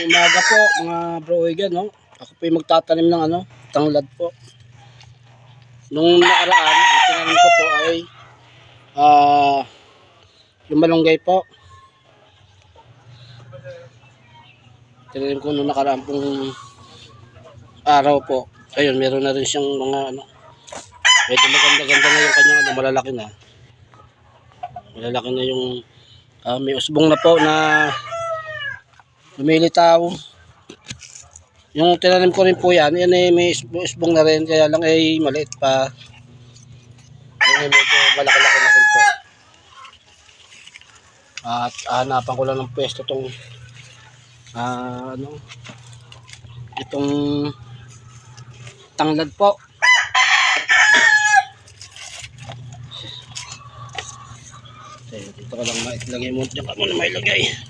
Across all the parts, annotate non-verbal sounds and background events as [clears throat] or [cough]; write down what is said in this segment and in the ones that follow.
Magandang umaga po mga bro Egan, no? Ako po yung magtatanim ng ano, tanglad po. Nung nakaraan, ang tinanim ko po ay ah yung malunggay po. Tinanim ko nung nakaraan pong araw po. Ayun, meron na rin siyang mga ano, medyo maganda-ganda na yung kanyang ano, malalaki na. Malalaki na yung ah, may usbong na po na lumilitaw. Yung tinanim ko rin po yan, yan ay may isb- isbong na rin, kaya lang ay maliit pa. Yan ay medyo malaki-laki na rin po. At hanapan ko lang ng pwesto tong ah, ano, itong tanglad po. Dito ko lang maitlagay mo. Diyan ka muna mailagay.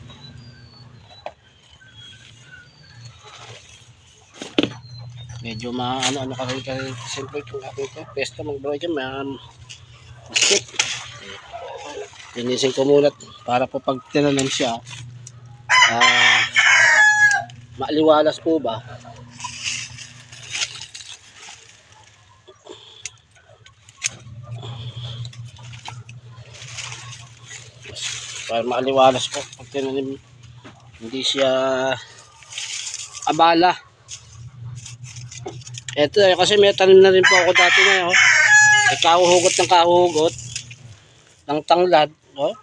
Medyo maano ano ka rin kasi simple itong aking ito pesto mag bro dyan ma stick. Linisin ko muna para po pag tinanim siya. Ah maaliwalas po ba? Para maaliwalas po pag tinanim hindi siya abala Ito eh, kasi may tanim na rin po ako dati na oh. May kahuhugot ng kahuhugot ng tanglad, oh.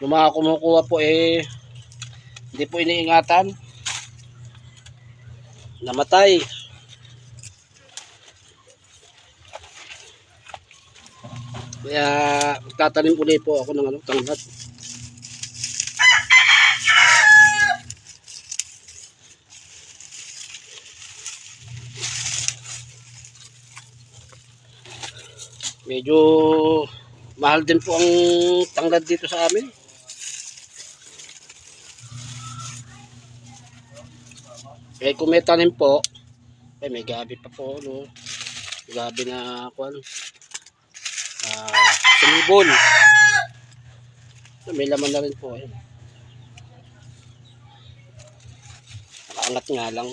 Yung mga kumukuha po eh hindi po iniingatan. Namatay. Kaya magtatanim ulit po ako ng ano, tanglad. Medyo mahal din po ang tanglad dito sa amin. Eh kung may tanim po, eh may gabi pa po, no? Gabi na, kwan, ah, sumibol. So, may laman na rin po, eh. Nakaangat nga lang.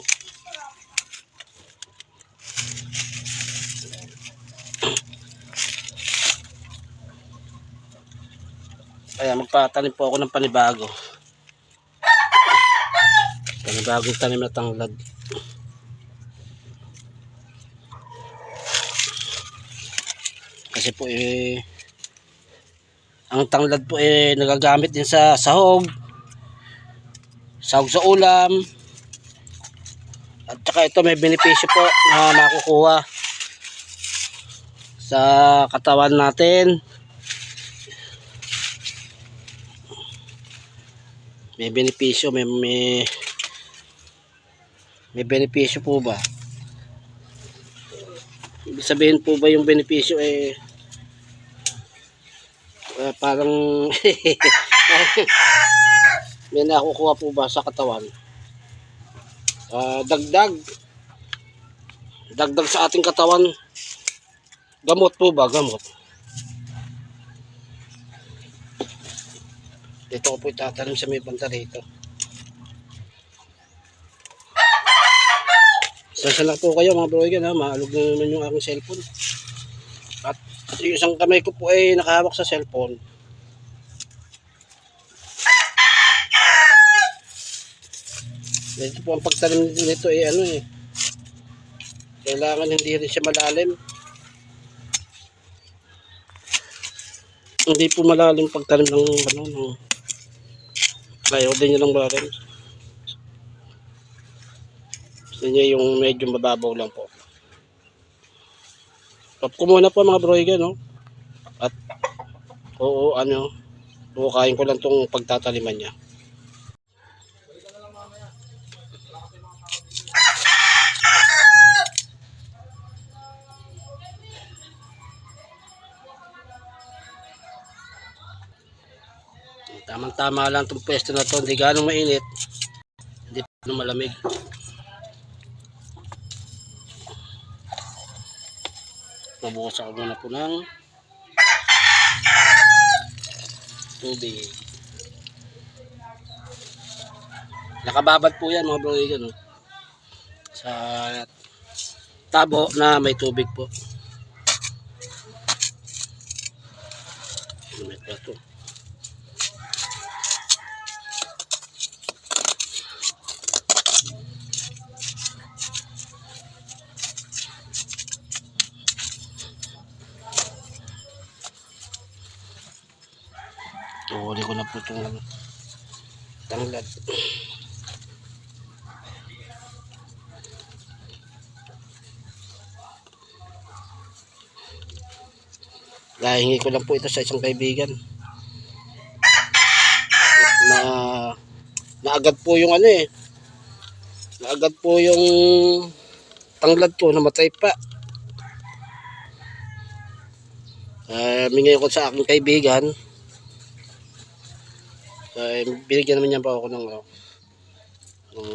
Kaya magpatanim po ako ng panibago. Panibagong tanim na tanglad. Kasi po eh ang tanglad po eh nagagamit din sa sahog. Sahog sa ulam. At saka ito may benepisyo po na makukuha sa katawan natin. May benepisyo may may may benepisyo po ba? Ibig sabihin po ba yung benepisyo eh eh, parang [laughs] may nakukuha po ba sa katawan? Ah, dagdag. Dagdag sa ating katawan. Gamot po ba? Gamot Dito ko po itatanim sa may banda rito. Sasa lang po kayo mga bro ha. Maalog na naman yung aking cellphone. At yung isang kamay ko po ay nakahawak sa cellphone. Dito po ang pagtanim nito ay ano eh. Kailangan hindi rin siya malalim. Hindi po malalim pagtanim ng ano, ng ayaw din niya ng malalim. Gusto niya yung medyo mababaw lang po. Top ko muna po mga broiga, no? At, oo, ano, bukain ko lang tong pagtataliman niya. Tamang-tama lang itong pwesto na to. Hindi ganong mainit. Hindi pa malamig. Mabukas ako muna po ng tubig. Nakababad po yan mga bro Egan. Oh. Sa tabo na may tubig po. May plato. Tuhuli na po itong tanglad. Nahingi ko lang po ito sa isang kaibigan. Na naagad po yung ano eh. Naagad po yung tanglad ko, namatay pa. Uh, mingi ko sa aking kaibigan. Uh, binigyan naman niya pa ako ng, ano, ng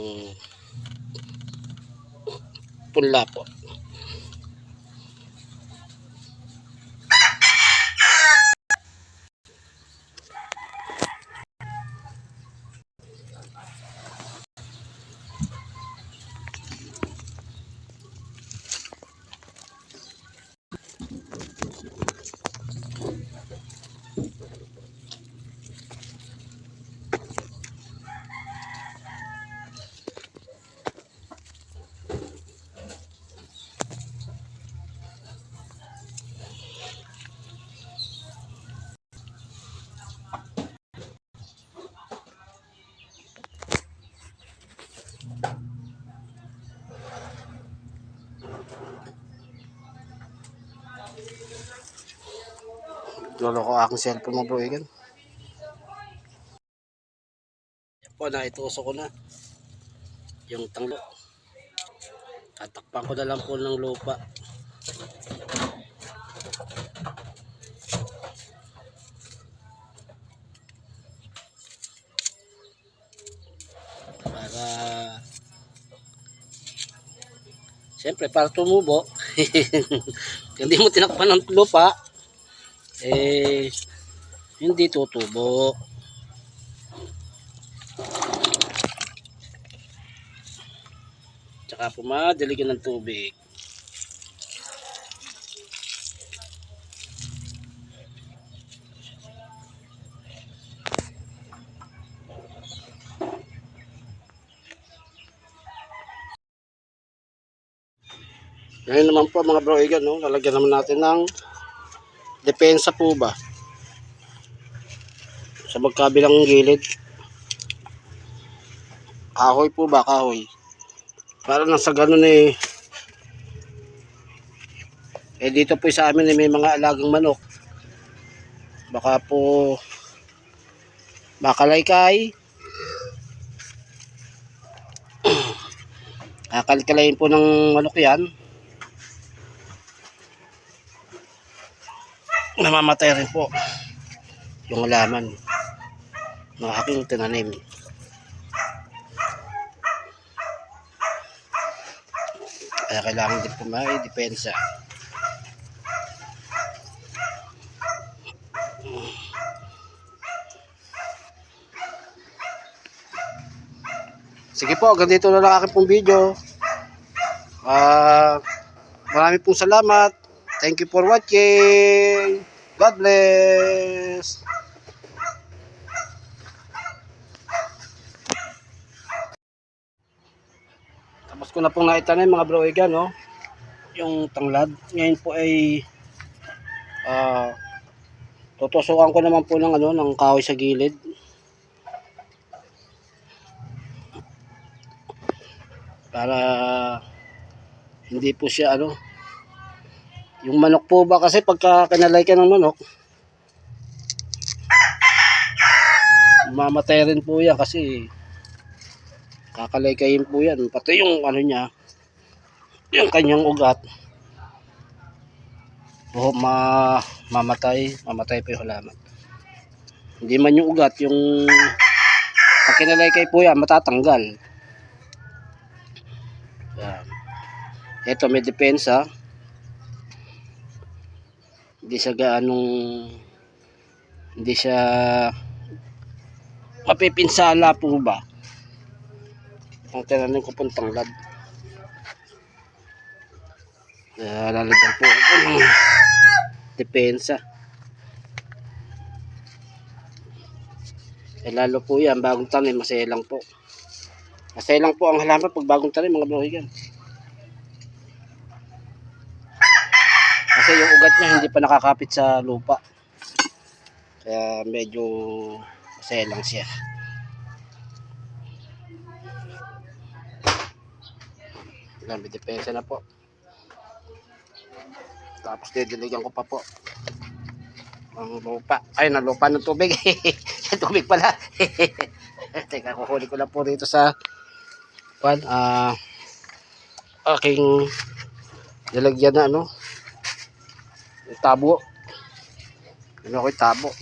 punla po. Lolo ko aking cellphone mo bro Egan. Yan po, naituso ko na. Yung tanglo. Tatakpan ko na lang po ng lupa. Para Siyempre, para tumubo, [laughs] hindi mo tinakpan ng lupa, eh, hindi tutubo. Tsaka pumadaligan ng tubig. Ngayon naman po mga bro Egan, no? lalagyan naman natin ng depensa po ba? Sa magkabilang gilid. Kahoy po ba? Kahoy. Para nang sa ganun eh. Eh dito po sa amin eh, may mga alagang manok. Baka po makalaykay. [clears throat] Kakalkalayin po ng manok yan namamatay rin po yung halaman ng aking tinanim. Kaya kailangan din po may depensa. Sige po, ganito na lang aking pong video. Ah, marami pong salamat. Thank you for watching. God bless. Tapos ko na pong naitanim mga bro Egan, no? Yung tanglad. Ngayon po ay ah tutusukan ko naman po ng ano ng kahoy sa gilid. Para hindi po siya ano yung manok po ba kasi pagka kinalay ka ng manok, mamatay rin po yan kasi kakalay po yan. Pati yung ano niya, yung kanyang ugat, oh, ma mamatay, mamatay po yung halaman. Hindi man yung ugat, yung pag kinalay po yan, matatanggal. Yan. Ito may depensa hindi siya gaanong hindi siya mapipinsala po ba Ang tinanim ko pong tanglad. Kaya lalagyan po ako depensa. Eh lalo po yan, bagong tanim, masaya lang po. Masaya lang po ang halaman pag bagong tanim, mga brohigan. Kasi yung ugat niya hindi pa nakakapit sa lupa. Kaya medyo masaya lang siya. Yan, may depensa na po. Tapos didiligan ko pa po. Ang lupa. Ay, na lupa ng tubig. [laughs] tubig pala. [laughs] Teka, kukunin ko lang po dito sa pan, ah aking nilagyan na ano tabo. Ano yung tabo.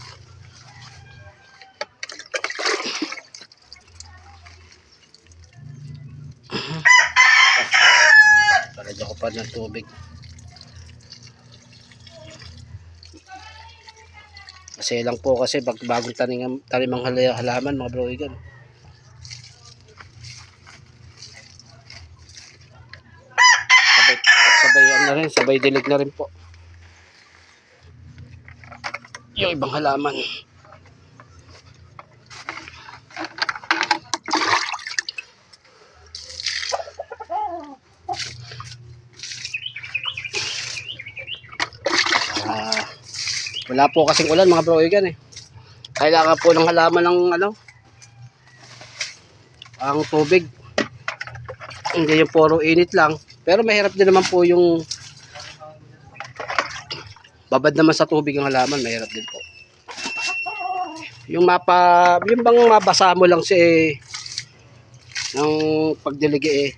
Talagyan ko pa ng tubig. Kasi lang po kasi pag bagong tanim, tanim ang hala- halaman mga broigan. Sabay, at sabay ano rin, sabay dilig na rin po. Yung ibang halaman. Ah, wala po kasing ulan mga broigan eh. Kailangan po ng halaman ng ano, ang tubig. Hindi yung puro init lang. Pero mahirap din naman po yung babad naman sa tubig ang halaman, mahirap din po. Yung mapa, yung bang mabasa mo lang si ng pagdiligi eh,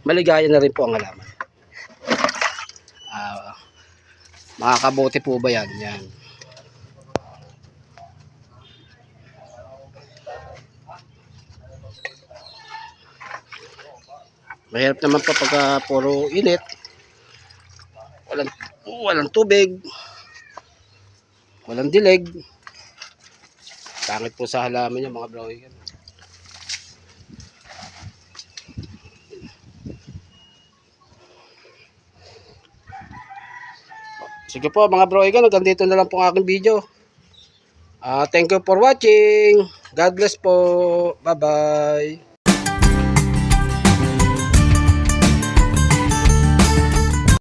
maligaya na rin po ang halaman. Ah, makakabuti po ba yan? Yan. Mahirap naman po pagka puro init. Walang, tubig. Walang dilig. Pangit po sa halaman niya mga broigan. Sige po mga broigan, hanggang dito na lang po ang aking video. Ah, thank you for watching. God bless po. Bye-bye.